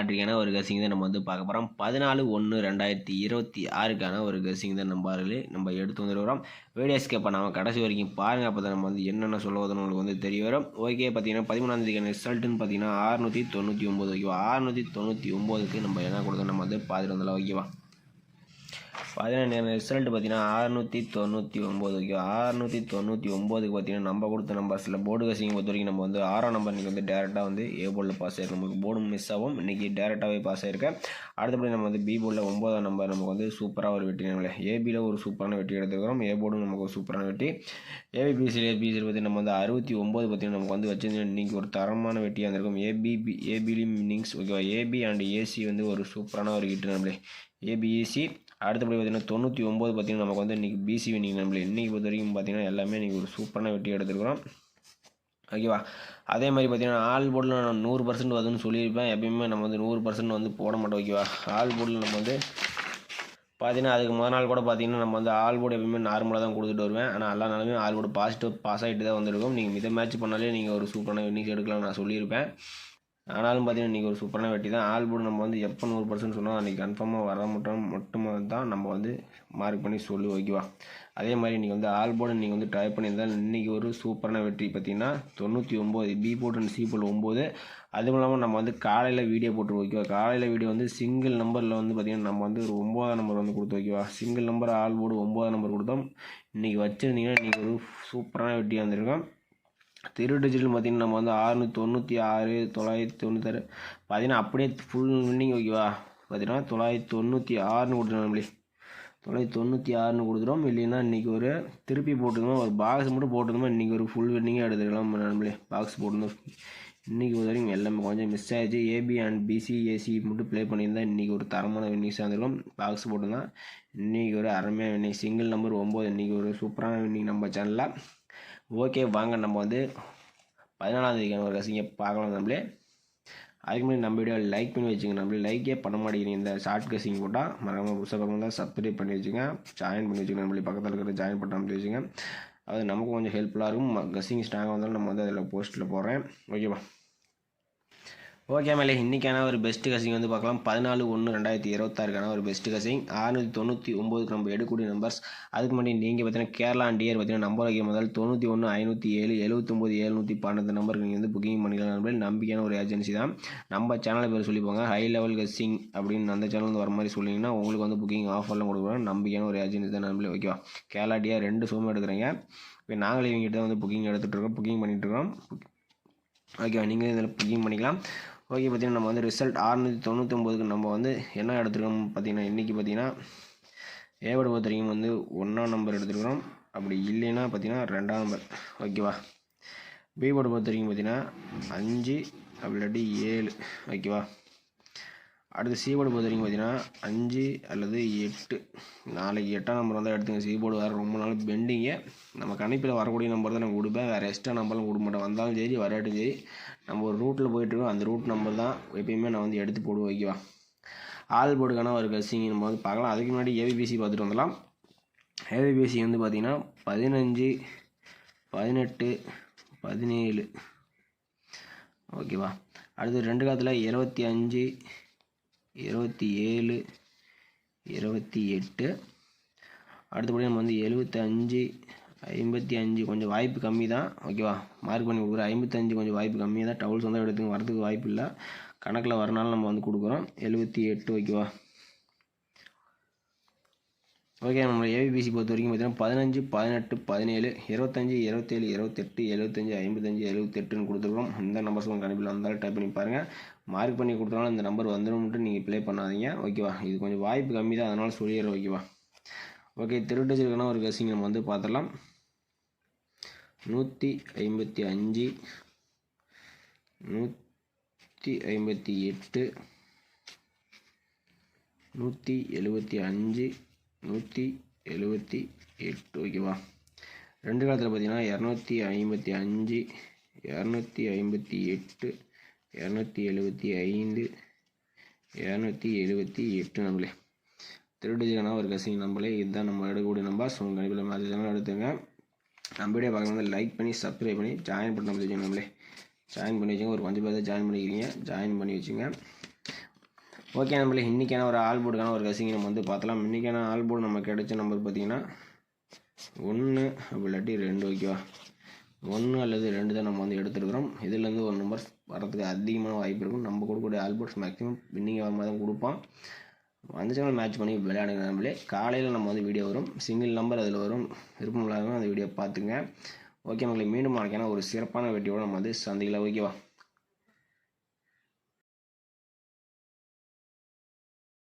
லாட்ரிக்கான ஒரு கசிங் தான் நம்ம வந்து பார்க்க போகிறோம் பதினாலு ஒன்று ரெண்டாயிரத்தி இருபத்தி ஆறுக்கான ஒரு கசிங் தான் நம்ம பாருங்களே நம்ம எடுத்து வந்துருக்கிறோம். வீடியோ ஸ்கேப் நம்ம கடைசி வரைக்கும் பாருங்கள் அப்போ தான் நம்ம வந்து என்னென்ன சொல்லுவதுன்னு உங்களுக்கு வந்து தெரிய வரும். ஓகே பார்த்தீங்கன்னா பதிமூணாந்தேதிக்கான ரிசல்ட்டுன்னு பார்த்தீங்கன்னா அறுநூற்றி தொண்ணூற்றி ஒம்பது ஓகேவா? அறுநூற்றி தொண்ணூற்றி ஒம்போதுக்கு நம்ம என்ன கொடுத்தோம்? நம்ம வந்து பார்த்துட்டு வந்துடலாம். ஓகேவா பார்த்தீங்கன்னா ரிசல்ட் பார்த்தீங்கன்னா அறுநூற்றி தொண்ணூற்றி ஒம்பது ஓகே அறுநூற்றி தொண்ணூற்றி ஒம்போதுக்கு பார்த்தீங்கன்னா நம்ம கொடுத்த நம்பர்ஸில் போர்டு கசிங்க பொறுத்த வரைக்கும் நம்ம வந்து ஆறாம் நம்பர் இன்றைக்கி வந்து டேரெக்டாக வந்து ஏ போர்டில் பாஸ் ஆயிருக்கு. நமக்கு போர்டு மிஸ் ஆகும். இன்றைக்கி டேரெக்டாகவே பாஸ் ஆயிருக்கேன் அடுத்தபடி நம்ம வந்து பி போர்டில் ஒம்போதாம் நம்பர் நமக்கு வந்து சூப்பராக ஒரு வெற்றி நம்மளே ஏபியில் ஒரு சூப்பரான வெற்றி எடுத்துக்கிறோம் ஏ போர்டும் நமக்கு ஒரு சூப்பரான வெற்றி. ஏபிபிசியில் ஏபிசியில் பார்த்தீங்கன்னா நம்ம வந்து அறுபத்தி ஒம்பது பார்த்தீங்கன்னா நமக்கு வந்து வச்சிருந்தோம் இன்றைக்கி ஒரு தரமான வெட்டியாக இருந்திருக்கும். ஏபிபி ஏபிலி இன்னிங்ஸ் ஓகேவா ஏபி அண்ட் ஏசி வந்து ஒரு சூப்பரான ஒரு ஹிட் நம்மளே ஏபிஇசி அடுத்தபடி பார்த்தீங்கன்னா தொண்ணூற்றி ஒம்பது பார்த்தீங்கன்னா நமக்கு வந்து இன்றைக்கி பிசி வினிங் நம்மளே இன்றைக்கி பொறுத்த வரைக்கும் பார்த்தீங்கன்னா எல்லாமே இன்றைக்கி ஒரு சூப்பரான வெட்டி எடுத்துருக்குறோம். ஓகேவா அதே மாதிரி பார்த்தீங்கன்னா ஆல் போர்டில் நான் நூறு பர்சன்ட் வருதுன்னு சொல்லியிருப்பேன். எப்பயுமே நம்ம வந்து நூறு பர்சன்ட் வந்து போட மாட்டோம். ஓகேவா ஆல் போர்டில் நம்ம வந்து பார்த்தீங்கன்னா அதுக்கு முதல் நாள் கூட பார்த்தீங்கன்னா நம்ம வந்து ஆல் போர்டு எப்பயுமே நார்மலாக தான் கொடுத்துட்டு வருவேன். ஆனால் எல்லா நாளுமே ஆல் போர்டு பாசிட்டிவ் பாஸ் ஆகிட்டு தான் வந்திருக்கும். நீங்கள் மித மேட்ச் பண்ணாலே நீங்கள் ஒரு சூப்பரான இன்னிங்ஸ் எடுக்கலாம் நான் சொல்லியிருப்பேன். ஆனாலும் பார்த்தீங்கன்னா இன்றைக்கி ஒரு சூப்பரான வெட்டி தான். ஆல்போர்டு நம்ம வந்து எப்போ நூறு பர்சன்ட் சொன்னால் அன்றைக்கி கன்ஃபார்மாக வர மட்டும் மட்டுமே தான் நம்ம வந்து மார்க் பண்ணி சொல்லி ஓகேவா அதே மாதிரி இன்றைக்கி வந்து ஆல்போர்டு நீங்கள் வந்து ட்ரை பண்ணியிருந்தால் இன்றைக்கி ஒரு சூப்பரான வெற்றி பார்த்தீங்கன்னா தொண்ணூற்றி ஒம்பது B board and C board ஒம்பது அதுவும் இல்லாமல் நம்ம வந்து காலையில் வீடியோ போட்டு ஓகேவா காலையில் வீடியோ வந்து சிங்கிள் நம்பரில் வந்து பார்த்திங்கன்னா நம்ம வந்து ஒரு ஒம்பதாம் நம்பர் வந்து கொடுத்து ஓகேவா சிங்கிள் நம்பர் ஆல் போர்டு ஒம்பதாம் நம்பர் கொடுத்தோம். இன்றைக்கி வச்சுருந்தீங்கன்னா இன்றைக்கி ஒரு சூப்பரான வெட்டியாக வந்திருக்கோம் திரு டிஜிட்டல் பார்த்திங்கன்னா நம்ம வந்து ஆறுநூற்றி தொண்ணூற்றி ஆறு தொள்ளாயிரத்தி தொண்ணூத்தாறு பார்த்தீங்கன்னா அப்படியே ஃபுல் வின்னிங் ஓகேவா பார்த்தீங்கன்னா தொள்ளாயிரத்தி தொண்ணூற்றி ஆறுனு கொடுத்துருவோம் நம்மளே. தொள்ளாயிரத்தி தொண்ணூற்றி ஆறுனு கொடுத்துரும் இல்லைன்னா இன்றைக்கி ஒரு திருப்பி போட்டுருந்தோம். ஒரு பாக்ஸ் மட்டும் போட்டுருந்தோம். இன்றைக்கி ஒரு ஃபுல் வின்னிங்காக எடுத்துக்கலாம் நம்மளே. பாக்ஸ் போட்டிருந்தோம். இன்றைக்கி ஒரு வரைக்கும் எல்லாமே கொஞ்சம் மிஸ் ஆகிடுச்சு ஏபி அண்ட் பிசி ஏசி மட்டும் ப்ளே பண்ணியிருந்தா இன்றைக்கி ஒரு தரமான வின்னிங்ஸாக இருந்திருக்கும் பாக்ஸ் போட்டுருந்தான் இன்றைக்கி ஒரு அருமையாக வின்னிங் சிங்கிள் நம்பர் ஒம்பது இன்றைக்கி ஒரு சூப்பரான வின்னிங் நம்ம சேனலில் ஓகே வாங்க. நம்ம வந்து பதினாலாம் தேதி ஒரு ரசிங்க பார்க்கலாம் நம்மளே. அதுக்கு முன்னாடி நம்ம வீடியோ லைக் பண்ணி வச்சுங்க நம்மளே. லைக்கே பண்ண மாட்டேங்கிறீங்க. இந்த ஷார்ட் கசிங் போட்டால் மறக்காமல் புதுசாக தான் சப்ஸ்கிரைப் பண்ணி வச்சுங்க. ஜாயின் பண்ணி வச்சுங்க. நம்மளே பக்கத்தில் இருக்கிற ஜாயின் பண்ண அமைச்சு வச்சுங்க. அது நமக்கு கொஞ்சம் ஹெல்ப்ஃபுல்லாக இருக்கும். கசிங் ஸ்ட்ராங்காக வந்தாலும் நம்ம வந்து அதில் போஸ்ட்டில் போடுறேன். ஓகேவா ஓகே மேலே இன்றைக்கான ஒரு பெஸ்ட் கசிங் வந்து பார்க்கலாம். பதினாலு ஒன்று ரெண்டாயிரத்தி இருபத்தாறுக்கான ஒரு பெஸ்ட் கசிங் ஆறுநூற்றி தொண்ணூற்றி ஒம்போதுக்கு நம்ம எடுக்கூடிய நம்பர்ஸ் அதுக்கு முன்னாடி நீங்கள் பார்த்தீங்கன்னா கேரளா டியர் பார்த்தீங்கன்னா நம்பர் வைக்க முதல் தொண்ணூற்றி ஒன்று ஐநூற்றி ஏழு எழுபத்தொம்போது எழுநூற்றி பன்னெண்டு நம்பருக்கு நீங்கள் வந்து புக்கிங் பண்ணிக்கலாம் நம்பர் நம்பிக்கையான ஒரு ஏஜென்சி தான். நம்ம சேனல் பேர் சொல்லிப்போங்க ஹை லெவல் கசிங் அப்படின்னு அந்த சேனல் வந்து வர மாதிரி சொல்லிங்கன்னா உங்களுக்கு வந்து புக்கிங் ஆஃபர்லாம் கொடுக்குறோம். நம்பிக்கையான ஒரு ஏஜென்சி தான் நம்மளே ஓகேவா கேரளா டியர் ரெண்டு ஷோமே எடுக்கிறீங்க இப்போ நாங்களே இவங்ககிட்ட தான் வந்து புக்கிங் எடுத்துகிட்டு இருக்கோம். புக்கிங் பண்ணிகிட்டு இருக்கோம். ஓகேவா நீங்களே இதில் புக்கிங் பண்ணிக்கலாம். ஓகே பார்த்தீங்கன்னா நம்ம வந்து ரிசல்ட் அறுநூற்றி தொண்ணூற்றொம்போதுக்கு நம்ம வந்து என்ன எடுத்துருக்கோம் பார்த்தீங்கன்னா இன்றைக்கி பார்த்தீங்கன்னா ஏவடு பொறுத்த வரைக்கும் வந்து ஒன்றாம் நம்பர் எடுத்துருக்கிறோம். அப்படி இல்லைன்னா பார்த்தீங்கன்னா ரெண்டாம் நம்பர் ஓகேவா பிபோர்டை பொறுத்த வரைக்கும் பார்த்தீங்கன்னா அஞ்சு அப்படி இல்லாட்டி ஏழு. ஓகேவா அடுத்து சீபோர்டு பொறுத்த வரைக்கும் பார்த்தீங்கன்னா அஞ்சு அல்லது எட்டு. நாளைக்கு எட்டாம் நம்பர் வந்தால் எடுத்துங்க சீபோர்டு வேறு ரொம்ப நாள் பெண்டிங்க நம்ம கணிப்பில் வரக்கூடிய நம்பர் தான் நான் கொடுப்பேன். வேறு எக்ஸ்ட்ரா நம்பர்லாம் கொடுக்க மாட்டேன். வந்தாலும் சரி வராட்டும் சரி. நம்ம ஒரு ரூட்டில் போயிட்டுருக்கோம் அந்த ரூட் நம்பர் தான் எப்பயுமே நான் வந்து எடுத்து போடுவேன். ஓகேவா ஆள் போர்டுக்கான ஒரு கசிங்க நம்ம வந்து பார்க்கலாம். அதுக்கு முன்னாடி ஏபிபிசி பார்த்துட்டு வந்துடலாம். ஏபிபிசி வந்து பார்த்திங்கன்னா பதினஞ்சு பதினெட்டு பதினேழு. ஓகேவா அடுத்து ரெண்டு காலத்தில் இருபத்தி அஞ்சு இருபத்தி ஏழு இருபத்தி எட்டு. அடுத்தபடி நம்ம வந்து எழுபத்தஞ்சு ஐம்பத்தி அஞ்சு கொஞ்சம் வாய்ப்பு கம்மி தான் ஓகேவா மார்க் பண்ணி கொடுக்குறோம் ஐம்பத்தஞ்சு கொஞ்சம் வாய்ப்பு கம்மி தான் டவுல்ஸ் வந்து எடுத்து வரதுக்கு வாய்ப்பு இல்லை. கணக்கில் வரனால நம்ம வந்து கொடுக்குறோம். எழுபத்தி எட்டு ஓகேவா ஓகே நம்ம ஏபிபிசி பொறுத்த வரைக்கும் பார்த்தீங்கன்னா பதினஞ்சு பதினெட்டு பதினேழு இருபத்தஞ்சி இருபத்தேழு இருபத்தெட்டு எழுபத்தஞ்சி ஐம்பத்தஞ்சு எழுபத்தெட்டுன்னு கொடுத்துருக்கோம் இந்த நம்பர்ஸ் உங்களுக்கு கணிப்பில் வந்தாலும் டைப் பண்ணி பாருங்கள் மார்க் பண்ணி கொடுத்தாலும் இந்த நம்பர் வந்துடும்ட்டு நீங்கள் ப்ளே பண்ணாதீங்க. ஓகேவா இது கொஞ்சம் வாய்ப்பு கம்மி தான். அதனால் சொல்லிடுறேன். ஓகேவா ஓகே திருட்டச்சிருக்கான ஒரு கசிங் நம்ம வந்து பார்த்துடலாம். நூற்றி ஐம்பத்தி அஞ்சு நூற்றி ஐம்பத்தி எட்டு நூற்றி எழுபத்தி அஞ்சு நூற்றி எழுபத்தி எட்டு. ஓகேவா ரெண்டு காலத்தில் பார்த்தீங்கன்னா இரநூத்தி ஐம்பத்தி அஞ்சு இரநூத்தி ஐம்பத்தி எட்டு இரநூத்தி எழுபத்தி ஐந்து இரநூத்தி எழுபத்தி எட்டு நம்மளே திருடிஜிக்கான ஒரு கசிங் நம்மளே இதுதான் நம்ம எடுக்கக்கூடிய நம்பர் ஸோ உங்கள் கணிப்பில் மேட்ச் சேனல் எடுத்துங்க. நம்ம வீடியோ பார்க்கணும் லைக் பண்ணி சப்ஸ்கிரைப் பண்ணி ஜாயின் பண்ண வச்சுக்கோங்க நம்மளே ஜாயின் பண்ணி வச்சுங்க ஒரு கொஞ்சம் பேர் ஜாயின் பண்ணிக்கிறீங்க. ஜாயின் பண்ணி வச்சுங்க ஓகே நம்மளே இன்றைக்கான ஒரு ஆல் போர்டுக்கான ஒரு கசிங்க நம்ம வந்து பார்த்தலாம் இன்றைக்கான ஆல் போர்டு நம்ம கிடைச்ச நம்பர் பார்த்தீங்கன்னா ஒன்று அப்படி இல்லாட்டி ரெண்டு ஓகேவா ஒன்று அல்லது ரெண்டு தான் நம்ம வந்து எடுத்துருக்குறோம். இதுலேருந்து ஒரு நம்பர்ஸ் வரதுக்கு அதிகமான வாய்ப்பு இருக்கும். நம்ம கொடுக்கக்கூடிய ஆல்பர்ட்ஸ் மேக்ஸிமம் வின்னிங் ஆகாம தான் கொடுப்போம் வந்துச்சுன்னா மேட்ச் பண்ணி விளையாடுங்க நம்மளே காலையில் நம்ம வந்து வீடியோ வரும். சிங்கிள் நம்பர் அதில் வரும். விருப்பம் இல்லாதவங்க அந்த வீடியோ பார்த்துங்க ஓகே மக்களை மீண்டும் நாளைக்கான ஒரு சிறப்பான வெட்டியோடு நம்ம வந்து சந்தையில் ஓகேவா